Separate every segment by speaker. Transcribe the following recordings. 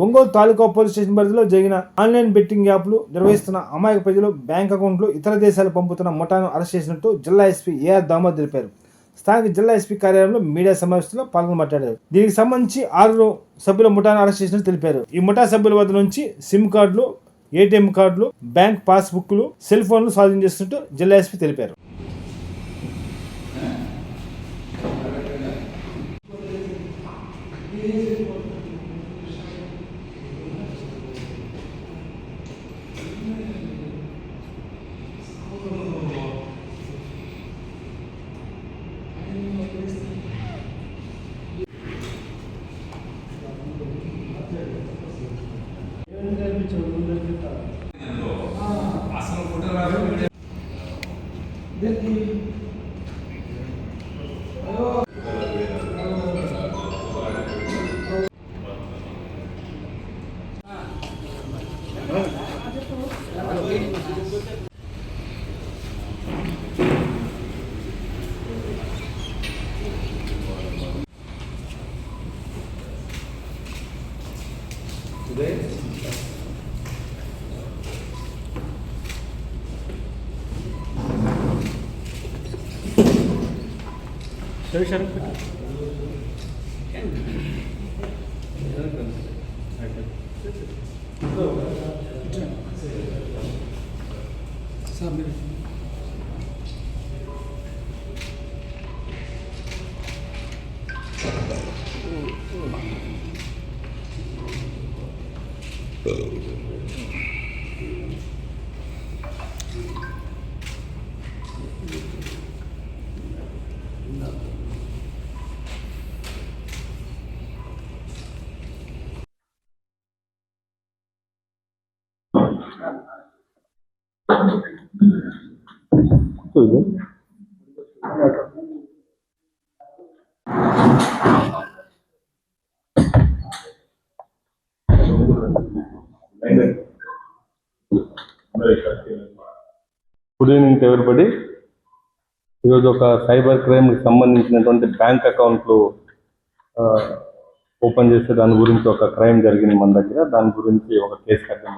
Speaker 1: ఒంగోలు తాలూకా police station పరిధిలో జరిగిన online betting యాప్లు నిర్వహిస్తున్న అమాయక ప్రజలు బ్యాంక్ అకౌంట్లు ఇతర దేశాలు పంపుతున్న ముఠాను అరెస్ట్ చేసినట్టు జిల్లా ఎస్పీ ఏఆర్ దామోద్ తెలిపారు. స్థానిక జిల్లా ఎస్పీ కార్యాలయంలో మీడియా సమావేశంలో పాల్గొని మాట్లాడారు. దీనికి సంబంధించి ఆరు సభ్యుల ముఠాను అరెస్ట్ చేసినట్టు తెలిపారు. ఈ ముఠా సభ్యుల వద్ద నుంచి సిమ్ కార్డులు ఏటీఎం కార్డులు బ్యాంక్ పాస్బుక్లు సెల్ ఫోన్లు స్వాధీనం చేసినట్టు జిల్లా ఎస్పీ తెలిపారు. 9대 14.
Speaker 2: 열 시간 గుడ్ ఈవినింగ్ ఎవరిబడి? ఈరోజు ఒక సైబర్ క్రైమ్కి సంబంధించినటువంటి బ్యాంక్ అకౌంట్లు ఓపెన్ చేసే దాని గురించి ఒక క్రైమ్ జరిగింది మన దగ్గర. దాని గురించి ఒక కేసు కట్టడం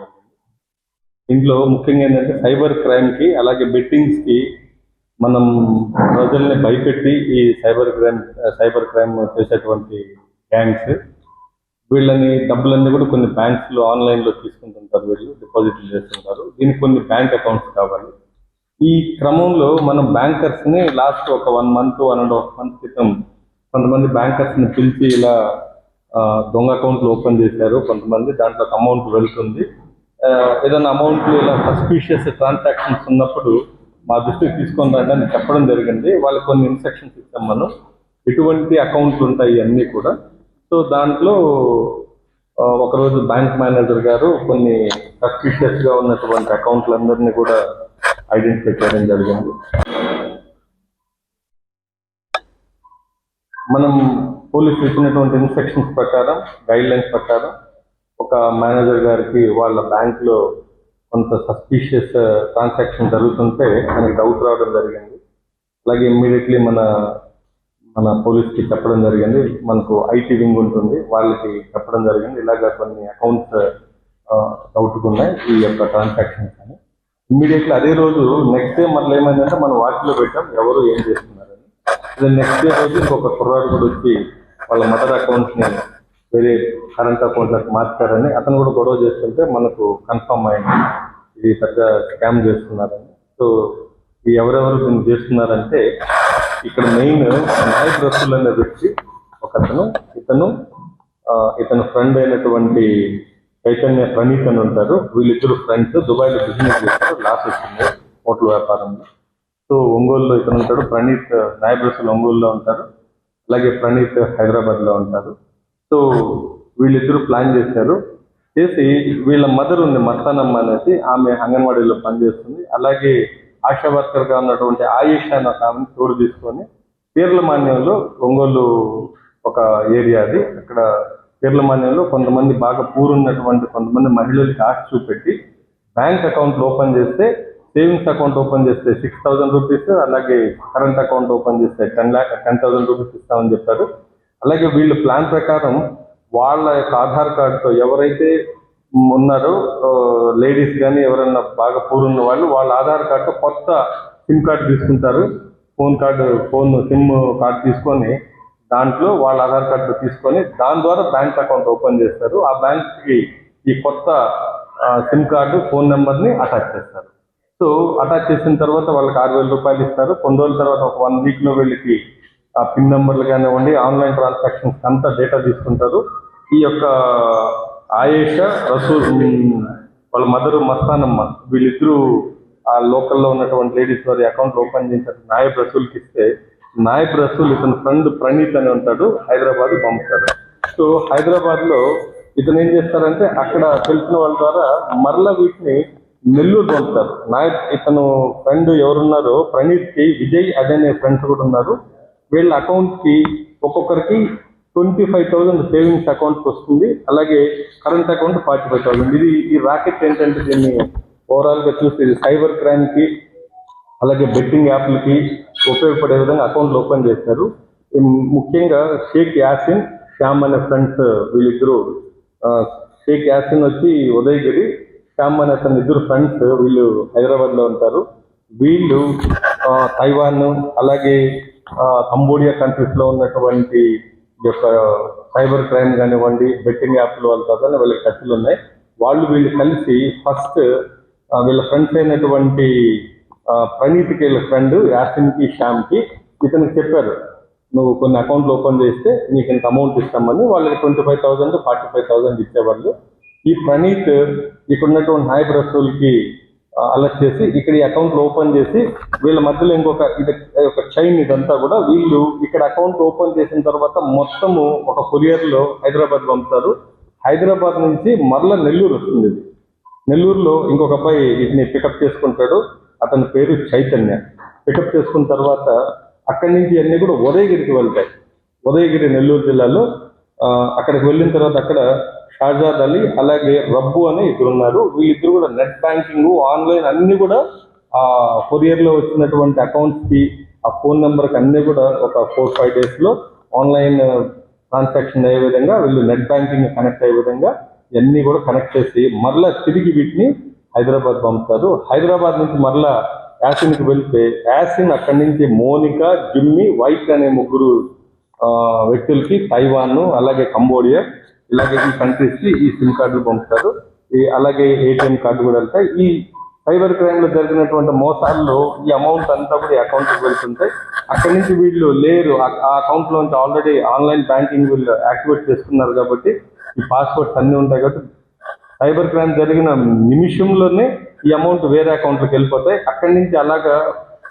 Speaker 2: ఇందులో ముఖ్యంగా ఏంటంటే సైబర్ క్రైమ్కి అలాగే బెట్టింగ్స్కి మనం ప్రజల్ని భయపెట్టి ఈ సైబర్ క్రైమ్ సైబర్ క్రైమ్ చేసేటువంటి గ్యాంగ్స్ వీళ్ళని డబ్బులన్నీ కూడా కొన్ని బ్యాంక్స్లో తీసుకుంటుంటారు వీళ్ళు డిపాజిట్లు చేస్తుంటారు. దీనికి కొన్ని బ్యాంక్ అకౌంట్స్ కావాలి. ఈ క్రమంలో మనం బ్యాంకర్స్ని లాస్ట్ ఒక one month one and half month క్రితం కొంతమంది బ్యాంకర్స్ని పిలిచి ఇలా దొంగ అకౌంట్లు ఓపెన్ చేశారు. కొంతమంది దాంట్లో అమౌంట్ వెళ్తుంది. ఏదైనా అమౌంట్ ఇలా సస్పీషియస్ ట్రాన్సాక్షన్స్ ఉన్నప్పుడు మా దృష్టికి తీసుకొని రండి అని చెప్పడం జరిగింది. వాళ్ళకి కొన్ని ఇన్స్ట్రక్షన్స్ ఇచ్చాం మనం. ఎటువంటి అకౌంట్లు ఉంటాయి అన్నీ కూడా. సో దాంట్లో ఒకరోజు బ్యాంక్ మేనేజర్ గారు కొన్ని సస్పీషియస్గా ఉన్నటువంటి అకౌంట్లందరినీ కూడా ఐడెంటిఫై చేయడం జరిగింది. మనం పోలీసులు ఇచ్చినటువంటి ఇన్స్ట్రక్షన్స్ ప్రకారం గైడ్ లైన్స్ ప్రకారం మేనేజర్ గారికి వాళ్ళ బ్యాంక్లో కొంత సస్పీషియస్ ట్రాన్సాక్షన్ జరుగుతుంటే మనకి డౌట్ రావడం జరిగింది. అలాగే ఇమ్మీడియట్లీ మన మన పోలీస్కి చెప్పడం జరిగింది. మనకు ఐటీ వింగ్ ఉంటుంది వాళ్ళకి చెప్పడం జరిగింది. ఇలాగ కొన్ని అకౌంట్స్ డౌట్ ఉన్నాయి ఈ యొక్క ట్రాన్సాక్షన్స్ అని. ఇమ్మీడియట్లీ అదే రోజు నెక్స్ట్ డే మళ్ళీ ఏమైందంటే మనం వాటిలో పెట్టాం ఎవరు ఏం చేస్తున్నారని. నెక్స్ట్ డే రోజు ఇంకొక కుర్రాడు కూడా వచ్చి వాళ్ళ మదర్ అకౌంట్ని వేరే కరెంట్ అకౌంట్లకు మార్చారని అతను కూడా గొడవ చేస్తుంటే మనకు కన్ఫర్మ్ అయింది. ఇది పెద్ద స్కామ్ చేస్తున్నారని. సో ఈ ఎవరెవరు దీన్ని చేస్తున్నారంటే ఇక్కడ మెయిన్ నాయకురస్తులు అనే వ్యక్తి ఒక అతను ఇతను ఇతను ఫ్రెండ్ అయినటువంటి చైతన్య ప్రణీత్ అని ఉంటారు. వీళ్ళిద్దరు ఫ్రెండ్స్ దుబాయ్లో బిజినెస్ చేస్తారు. లాస్ వచ్చింది హోటల్ వ్యాపారంలో. సో ఒంగోలులో ఇతను ఉంటాడు. ప్రణీత్ నాయబ్రసులు ఒంగోలులో ఉంటారు. అలాగే ప్రణీత్ హైదరాబాద్లో ఉంటారు. సో వీళ్ళిద్దరూ ప్లాన్ చేశారు. చేసి వీళ్ళ మదర్ ఉంది మస్తానమ్మ అనేసి ఆమె అంగన్వాడీలో పనిచేస్తుంది. అలాగే ఆశా వర్కర్గా ఉన్నటువంటి ఆయుష్ అనే ఒక ఆమెను తోడు తీసుకొని పీర్లమాన్యంలో ఒంగోలు ఒక ఏరియా అది. అక్కడ పీర్లమాన్యంలో కొంతమంది బాగా పూరున్నటువంటి కొంతమంది మహిళలకి ఆశ చూపెట్టి బ్యాంక్ అకౌంట్ ఓపెన్ చేస్తే సేవింగ్స్ అకౌంట్ ఓపెన్ చేస్తే సిక్స్ థౌజండ్ రూపీస్ అలాగే కరెంట్ అకౌంట్ ఓపెన్ చేస్తే ten lakh ten thousand rupees ఇస్తామని చెప్పారు. అలాగే వీళ్ళు ప్లాన్ ప్రకారం వాళ్ళ యొక్క ఆధార్ కార్డుతో ఎవరైతే ఉన్నారో లేడీస్ కానీ ఎవరైనా బాగా పూరున్న ఉన్న వాళ్ళు వాళ్ళ ఆధార్ కార్డుతో కొత్త సిమ్ కార్డు తీసుకుంటారు. Phone card phone SIM card తీసుకొని దాంట్లో వాళ్ళ ఆధార్ కార్డు తీసుకొని దాని ద్వారా బ్యాంక్ అకౌంట్ ఓపెన్ చేస్తారు. ఆ బ్యాంక్కి ఈ కొత్త సిమ్ కార్డు ఫోన్ నెంబర్ని అటాచ్ చేస్తారు. సో అటాచ్ చేసిన తర్వాత వాళ్ళకి ఆరు వేల రూపాయలు ఇస్తారు. కొన్ని రోజుల తర్వాత ఒక వన్ వీక్లో వీళ్ళకి ఆ పిన్ నెంబర్లు కానివ్వండి ఆన్లైన్ ట్రాన్సాక్షన్స్ అంతా డేటా తీసుకుంటారు. ఈ యొక్క ఆయేష రసూల్ వాళ్ళ మదరు మస్తానమ్మ వీళ్ళిద్దరూ ఆ లోకల్లో ఉన్నటువంటి లేడీస్ వారి అకౌంట్ ఓపెన్ చేశారు. నాయబ్ రసూల్కి ఇస్తే నాయబ్ రసూల్ ఇతని ఫ్రెండ్ ప్రణీత్ అని ఉంటాడు హైదరాబాద్ పంపుతాడు. సో హైదరాబాద్లో ఇతను ఏం చేస్తారంటే అక్కడ తెలిసిన వాళ్ళ ద్వారా మరల వీటిని నెల్లూరు పంపుతారు. నాయక్ ఇతను ఫ్రెండ్ ఎవరున్నారో ప్రణీత్కి విజయ్ అనే ఫ్రెండ్స్ కూడా ఉన్నారు. వీళ్ళ అకౌంట్కి ఒక్కొక్కరికి twenty five thousand savings account వస్తుంది. అలాగే current account forty five thousand. ఇది ఈ రాకెట్ ఏంటంటే దీన్ని ఓవరాల్గా చూస్తే ఇది సైబర్ క్రైమ్కి అలాగే బెట్టింగ్ యాప్లకి ఉపయోగపడే విధంగా అకౌంట్లు ఓపెన్ చేశారు. ముఖ్యంగా షేక్ యాసిన్ శ్యామ్ అనే ఫ్రెండ్స్ వీళ్ళిద్దరూ షేక్ యాసిన్ వచ్చి ఉదయగిరి శ్యామ్ అనే అతని ఇద్దరు ఫ్రెండ్స్ వీళ్ళు హైదరాబాద్లో ఉంటారు. వీళ్ళు తైవాన్ అలాగే కంబోడియా కంట్రీస్లో ఉన్నటువంటి యొక్క సైబర్ క్రైమ్ కానివ్వండి బెట్టింగ్ యాప్లు వాళ్ళ కానీ వీళ్ళకి ఖర్చులు ఉన్నాయి. వాళ్ళు వీళ్ళు కలిసి ఫస్ట్ వీళ్ళ ఫ్రెండ్స్ అయినటువంటి ప్రణీత్కి వీళ్ళ ఫ్రెండ్ యాసిన్కి శ్యామ్కి ఇతనికి చెప్పారు నువ్వు కొన్ని అకౌంట్లు ఓపెన్ చేస్తే నీకు ఇంత అమౌంట్ ఇస్తామని. వాళ్ళకి twenty five thousand forty five thousand ఇచ్చేవాళ్ళు. ఈ ప్రణీత్ ఇక్కడ ఉన్నటువంటి నాయబ్ రసూల్కి అలర్ట్ చేసి ఇక్కడ ఈ అకౌంట్లు ఓపెన్ చేసి వీళ్ళ మధ్యలో ఇంకొక ఇది ఒక చైన్ ఇదంతా కూడా వీళ్ళు ఇక్కడ అకౌంట్ ఓపెన్ చేసిన తర్వాత మొత్తము ఒక కొరియర్లో హైదరాబాద్ పంపుతారు. హైదరాబాద్ నుంచి మరలా నెల్లూరు వస్తుంది ఇది. నెల్లూరులో ఇంకొక అబ్బాయి వీటిని పికప్ చేసుకుంటాడు. అతని పేరు చైతన్య. పికప్ చేసుకున్న తర్వాత అక్కడి నుంచి అన్నీ కూడా ఉదయగిరికి వెళ్తాయి. ఉదయగిరి నెల్లూరు జిల్లాలో అక్కడికి వెళ్ళిన తర్వాత అక్కడ షాజాద్ అలీ అలాగే రబ్బు అని ఇద్దరు ఉన్నారు. వీళ్ళిద్దరు కూడా నెట్ బ్యాంకింగ్ ఆన్లైన్ అన్ని కూడా ఆ కొరియర్లో వచ్చినటువంటి అకౌంట్స్కి ఆ ఫోన్ నెంబర్కి అన్ని కూడా ఒక ఫోర్ ఫైవ్ డేస్లో ఆన్లైన్ ట్రాన్సాక్షన్ అయ్యే విధంగా వీళ్ళు నెట్ బ్యాంకింగ్ కనెక్ట్ అయ్యే విధంగా ఇవన్నీ కూడా కనెక్ట్ చేసి మరలా తిరిగి వీటిని హైదరాబాద్ పంపుతారు. హైదరాబాద్ నుంచి మరలా యాసిన్కి వెళ్తే యాసిన్ అక్కడి నుంచి మోనిక జిమ్మి వైట్ అనే ముగ్గురు వ్యక్తులకి తైవాన్ అలాగే కంబోడియా ఇలాగే ఈ కంట్రీస్కి ఈ సిమ్ కార్డులు పంపుతారు. ఈ అలాగే ఏటీఎం కార్డు కూడా వెళ్తాయి. ఈ సైబర్ క్రైమ్లో జరిగినటువంటి మోసాల్లో ఈ అమౌంట్ అంతా కూడా అకౌంట్కి అకౌంట్ వెళ్తుంటాయి. అక్కడి నుంచి వీళ్ళు లేరు. ఆ అకౌంట్లో ఆల్రెడీ ఆన్లైన్ బ్యాంకింగ్ వీళ్ళు యాక్టివేట్ చేసుకున్నారు కాబట్టి ఈ పాస్వర్డ్స్ అన్ని ఉంటాయి కాబట్టి సైబర్ క్రైమ్ జరిగిన నిమిషంలోనే ఈ అమౌంట్ వేరే అకౌంట్లోకి వెళ్ళిపోతాయి. అక్కడి నుంచి అలాగా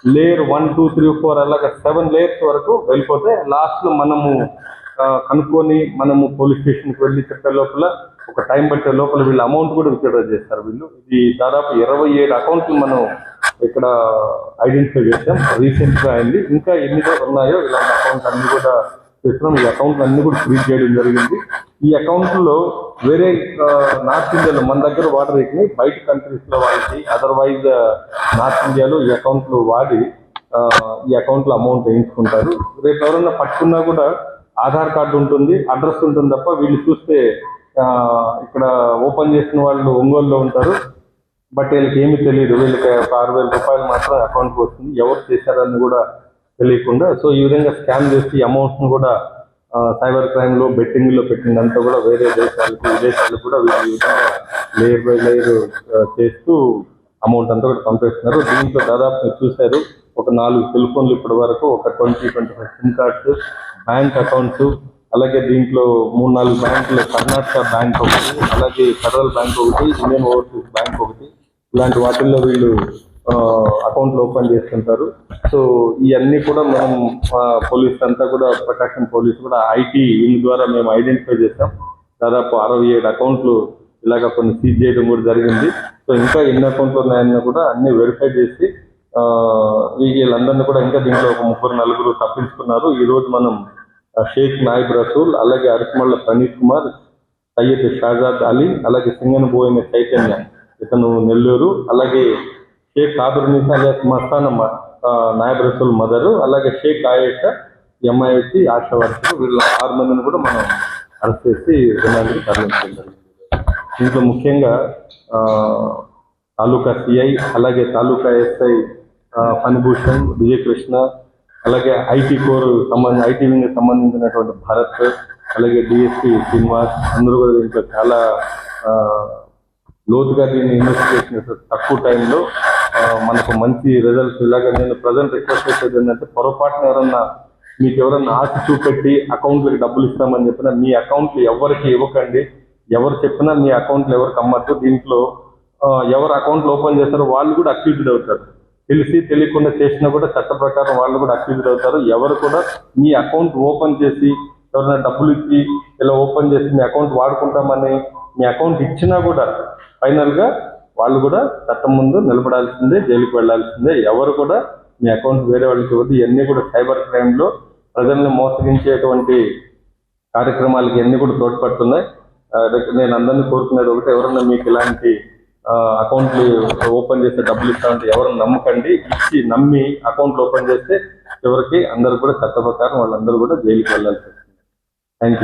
Speaker 2: layer one two three four అలాగా సెవెన్ లేయర్స్ వరకు వెళ్ళిపోతే లాస్ట్లో మనము కనుక్కొని మనము పోలీస్ స్టేషన్కి వెళ్ళి చెప్పే లోపల ఒక టైం పట్టే లోపల వీళ్ళు అమౌంట్ కూడా విత్డ్రా చేస్తారు వీళ్ళు. ఇది దాదాపు ఇరవై ఏడు అకౌంట్లు మనం ఇక్కడ ఐడెంటిఫై చేసాం రీసెంట్గా అయింది. ఇంకా ఎన్ని ఉన్నాయో ఇలాంటి అకౌంట్ అన్ని కూడా చేస్తున్నాం ఈ అకౌంట్లు అన్ని కూడా ఫ్రీజ్ చేయడం జరిగింది. ఈ అకౌంట్లో వేరే నార్త్ ఇండియాలో మన దగ్గర వాటర్ ఎక్కినాయి బయట కంట్రీస్లో వాళ్ళకి అదర్వైజ్ నార్త్ ఇండియాలో ఈ అకౌంట్లు వాడి ఈ అకౌంట్లో అమౌంట్ వేయించుకుంటారు. రేపు ఎవరైనా పట్టుకున్నా కూడా ఆధార్ కార్డు ఉంటుంది అడ్రస్ ఉంటుంది తప్ప వీళ్ళు చూస్తే ఇక్కడ ఓపెన్ చేసిన వాళ్ళు ఒంగోలులో ఉంటారు. బట్ వీళ్ళకి ఏమీ తెలియదు. వీళ్ళకి ఒక ఆరు వేల రూపాయలు మాత్రం అకౌంట్కి వస్తుంది. ఎవరు చేశారని కూడా తెలియకుండా సో ఈ విధంగా స్కామ్ చేసి అమౌంట్స్ కూడా సైబర్ క్రైమ్లో బెట్టింగ్లో పెట్టిందంతా కూడా వేరే దేశాలకు విదేశాలకు కూడా వీళ్ళు ఈ విధంగా లేయర్ బై లేయర్ చేస్తూ అమౌంట్ అంతా కూడా పంపిస్తున్నారు. దీంట్లో దాదాపు మీరు చూశారు ఒక నాలుగు సెల్ ఫోన్లు ఇప్పటి వరకు ఒక twenty twenty five SIM cards bank accounts అలాగే దీంట్లో మూడు నాలుగు బ్యాంకులు కర్ణాటక బ్యాంక్ ఒకటి అలాగే ఫెడరల్ బ్యాంక్ ఒకటి ఇండియన్ ఓవర్సీస్ బ్యాంక్ ఒకటి ఇలాంటి వాటిల్లో వీళ్ళు అకౌంట్లు ఓపెన్ చేస్తుంటారు. సో ఇవన్నీ కూడా మనం పోలీస్ అంతా కూడా ప్రకాశం పోలీస్ కూడా ఐటీ వింగ్ ద్వారా మేము ఐడెంటిఫై చేస్తాం దాదాపు అరవై ఏడు అకౌంట్లు ఇలాగ కొన్ని సీజ్ చేయడం కూడా జరిగింది. సో ఇంకా ఎన్ని అకౌంట్లు ఉన్నాయన్న కూడా అన్ని వెరిఫై చేసి వీళ్ళందరినీ కూడా ఇంకా దీంట్లో ఒక ముగ్గురు నలుగురు తప్పించుకున్నారు. ఈరోజు మనం షేక్ నాయిబ్ రసూల్ అలాగే అరసమల్ల ప్రణీత్ కుమార్ సయ్యద్ షాజాద్ అలీ అలాగే సింగనబోయిన చైతన్య ఇతను నెల్లూరు అలాగే షేక్ ఆదుర్నిసా అలియాస్ మస్తానమ్మ నాయబ్ రసూల్ మదరు అలాగే షేక్ ఆయేష ఈ అమ్మాయి ఆశా వర్కర్ వీళ్ళ ఆరు మందిని కూడా మనం అరెస్ట్ చేసి రిమాండ్కి తరలించడం దీంట్లో ముఖ్యంగా తాలూకా సిఐ అలాగే తాలూకా ఎస్ఐ ఫణిభూషణ్ విజయకృష్ణ అలాగే ఐటీ కోర్ సంబంధ ఐటీ వింగ్ సంబంధించినటువంటి భరత్ అలాగే డిఎస్పి శ్రీనివాస్ అందరూ కూడా దీంట్లో చాలా లోతుగా దీన్ని ఇన్వెస్టిగేషన్ తక్కువ టైంలో మనకు మంచి రిజల్ట్స్ ఇలాగ నేను ప్రజెంట్ రిక్వెస్ట్ చేసేది ఏంటంటే పొరపాటున ఎవరన్నా మీకు ఎవరన్నా ఆశ చూపెట్టి అకౌంట్లకు డబ్బులు ఇస్తామని చెప్పినా మీ అకౌంట్లు ఎవరికి ఇవ్వకండి. ఎవరు చెప్పినా మీ అకౌంట్లు ఎవరికి అమ్మద్దు. దీంట్లో ఎవరు అకౌంట్లు ఓపెన్ చేస్తారో వాళ్ళు కూడా అక్యూజ్డ్ అవుతారు. తెలిసి తెలియకుండా చేసినా కూడా చట్ట ప్రకారం వాళ్ళు కూడా అక్యూజ్డ్ అవుతారు. ఎవరు కూడా మీ అకౌంట్ ఓపెన్ చేసి ఎవరైనా డబ్బులు ఇచ్చి ఇలా ఓపెన్ చేసి మీ అకౌంట్ వాడుకుంటామని మీ అకౌంట్ ఇచ్చినా కూడా ఫైనల్గా వాళ్ళు కూడా చట్టం ముందు నిలబడాల్సిందే జైలుకి వెళ్ళాల్సిందే ఎవరు కూడా మీ అకౌంట్ వేరే వాళ్ళకి ఇవ్వద్దు. ఇవన్నీ కూడా సైబర్ క్రైమ్లో ప్రజల్ని మోసగించేటువంటి కార్యక్రమాలకి ఇవన్నీ కూడా తోడ్పడుతున్నాయి. నేను అందరినీ కోరుకునేది ఒకటి ఎవరన్నా మీకు ఇలాంటి అకౌంట్లు ఓపెన్ చేస్తే డబ్బులు ఇస్తామంటే ఎవరు నమ్మకండి. ఇచ్చి నమ్మి అకౌంట్లు ఓపెన్ చేస్తే చివరికి అందరు కూడా చట్ట ప్రకారం వాళ్ళందరూ కూడా జైలుకి వెళ్ళాల్సి